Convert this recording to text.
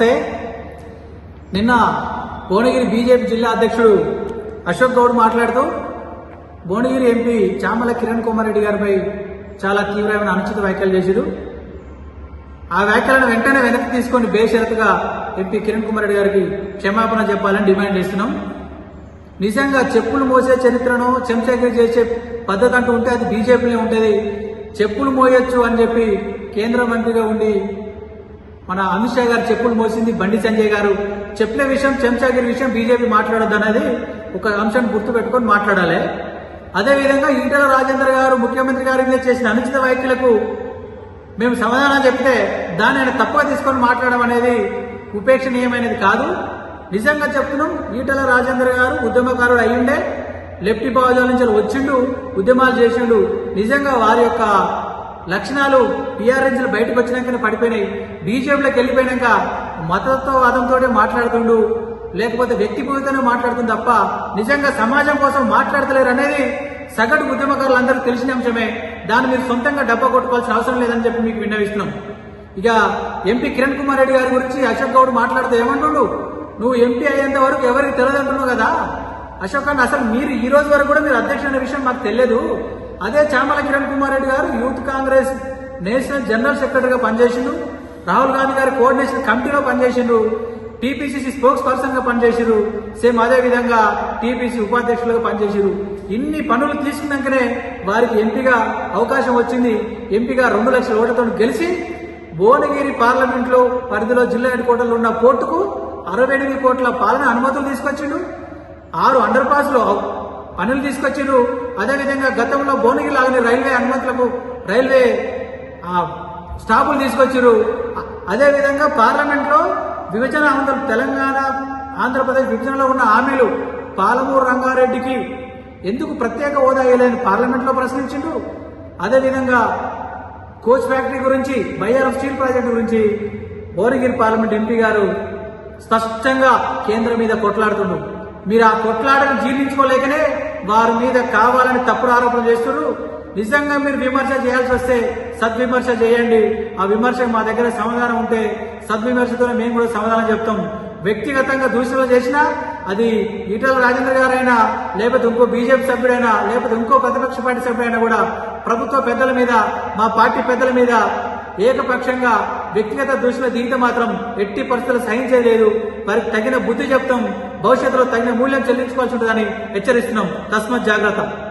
నమస్తే. నిన్న భువనగిరి బీజేపీ జిల్లా అధ్యక్షుడు అశోక్ గౌడ్ మాట్లాడుతూ భువనగిరి ఎంపీ చామల కిరణ్ కుమార్ రెడ్డి గారిపై చాలా తీవ్రమైన అనుచిత వ్యాఖ్యలు చేశారు. ఆ వ్యాఖ్యలను వెంటనే వెనక్కి తీసుకొని బేషరతుగా ఎంపీ కిరణ్ కుమార్ రెడ్డి గారికి క్షమాపణ చెప్పాలని డిమాండ్ చేస్తున్నాం. నిజంగా చెప్పులు మోసే చరిత్రను చెంచగిరి చేసే పద్ధతి అంటూ ఉంటే అది బీజేపీనే ఉంటుంది చెప్పులు మోయొచ్చు అని చెప్పి కేంద్ర మంత్రిగా ఉండి మన అమిత్ షా గారు చెప్పులు మోసింది బండి సంజయ్ గారు. చెప్పిన విషయం చెంచాగిరి విషయం బీజేపీ మాట్లాడద్దు అనేది ఒక అంశాన్ని గుర్తు పెట్టుకొని మాట్లాడాలి. అదేవిధంగా ఈటల రాజేంద్ర గారు ముఖ్యమంత్రి గారి మీద చేసిన అనుచిత వ్యాఖ్యలకు మేము సమాధానం చెప్తే దాన్ని ఆయన తప్పుగా తీసుకొని మాట్లాడడం అనేది ఉపేక్షణీయమైనది కాదు. నిజంగా చెప్తున్నాం ఈటల రాజేంద్ర గారు ఉద్యమకారుడు అయ్యుండే లెఫ్ట్ బాజాల నుంచి వచ్చిండు ఉద్యమాలు చేసిండు. నిజంగా వారి యొక్క లక్షణాలు టీఆర్ఎస్ బయటకు వచ్చినాకనే పడిపోయినాయి. బీజేపీలోకి వెళ్ళిపోయినాక మతత్వవాదంతో మాట్లాడుతుండు. లేకపోతే వ్యక్తిగతంగా మాట్లాడుతుంది తప్ప నిజంగా సమాజం కోసం మాట్లాడతలేరు అనేది సగటు ఉద్యమకారులందరూ తెలిసిన అంశమే. దాన్ని మీరు సొంతంగా డబ్బా కొట్టుకోవాల్సిన అవసరం లేదని చెప్పి మీకు విన్నవిస్తున్నాం. ఇక ఎంపీ కిరణ్ కుమార్ రెడ్డి గారి గురించి అశోక్ గౌడ్ మాట్లాడితే ఏమంటుండు? నువ్వు ఎంపీ అయ్యేంత వరకు ఎవరికి తెలియదంటున్నావు కదా? అశోక్ అసలు మీరు ఈ రోజు వరకు కూడా మీరు అధ్యక్షుడు అనే విషయం మాకు తెలియదు. అదే చామల కిరణ్ కుమార్ రెడ్డి గారు యూత్ కాంగ్రెస్ నేషనల్ జనరల్ సెక్రటరీగా పనిచేసిండు. రాహుల్ గాంధీ గారు కోఆర్డినేషన్ కమిటీలో పనిచేసిండు. టీపీసీసీ స్పోక్స్ పర్సన్గా పనిచేసిరు సేమ్ అదే విధంగా టీపీసీ ఉపాధ్యక్షులుగా పనిచేసిరు ఇన్ని పనులు తీసుకున్నాకనే వారికి ఎంపీగా అవకాశం వచ్చింది. ఎంపీగా రెండు లక్షల ఓట్లతో గెలిచి భువనగిరి పార్లమెంట్లో పరిధిలో జిల్లా హెడ్ క్వార్టర్లో ఉన్న పోర్టుకు అరవై ఎనిమిది కోట్ల పాలన అనుమతులు తీసుకొచ్చిండు. ఆరు అండర్ పాస్లో పనులు తీసుకొచ్చిండు. అదేవిధంగా గతంలో భువనగిరి ఆగిన రైల్వే అనుమతులకు రైల్వే స్టాపులు తీసుకొచ్చారు అదేవిధంగా పార్లమెంట్లో విభజన ఆంధ్ర తెలంగాణ ఆంధ్రప్రదేశ్ విభజనలో ఉన్న హామీలు పాలమూరు రంగారెడ్డికి ఎందుకు ప్రత్యేక హోదా వేయలేని పార్లమెంట్లో ప్రశ్నించిండు అదేవిధంగా కోచ్ ఫ్యాక్టరీ గురించి బయ్యారం స్టీల్ ప్రాజెక్టు గురించి భువనగిరి పార్లమెంట్ ఎంపీ గారు స్పష్టంగా కేంద్రం మీద కొట్లాడుతుండ్రు. మీరు ఆ కొట్లాటను జీర్ణించుకోలేకనే వారి మీద కావాలని తప్పుడు ఆరోపణలు చేస్తున్నారు. నిజంగా మీరు విమర్శ చేయాల్సి వస్తే సద్విమర్శ చేయండి. ఆ విమర్శకు మా దగ్గర సమాధానం ఉంటే సద్విమర్శతోనే మేము కూడా సమాధానం చెప్తాం. వ్యక్తిగతంగా దూషణలు చేసినా అది ఈటల రాజేంద్ర గారైనా లేకపోతే ఇంకో బీజేపీ సభ్యుడైనా లేకపోతే ఇంకో ప్రతిపక్ష పార్టీ సభ్యుడైనా కూడా ప్రభుత్వ పెద్దల మీద మా పార్టీ పెద్దల మీద ఏకపక్షంగా వ్యక్తిగత దృష్టిలో దిగితే మాత్రం ఎట్టి పరిస్థితులు సహించలేదు వారికి తగిన బుద్ధి చెప్తాం. భవిష్యత్తులో తగిన మూల్యం చెల్లించుకోవాల్సి ఉంటుందని హెచ్చరిస్తున్నాం. తస్మత్ జాగ్రత్త.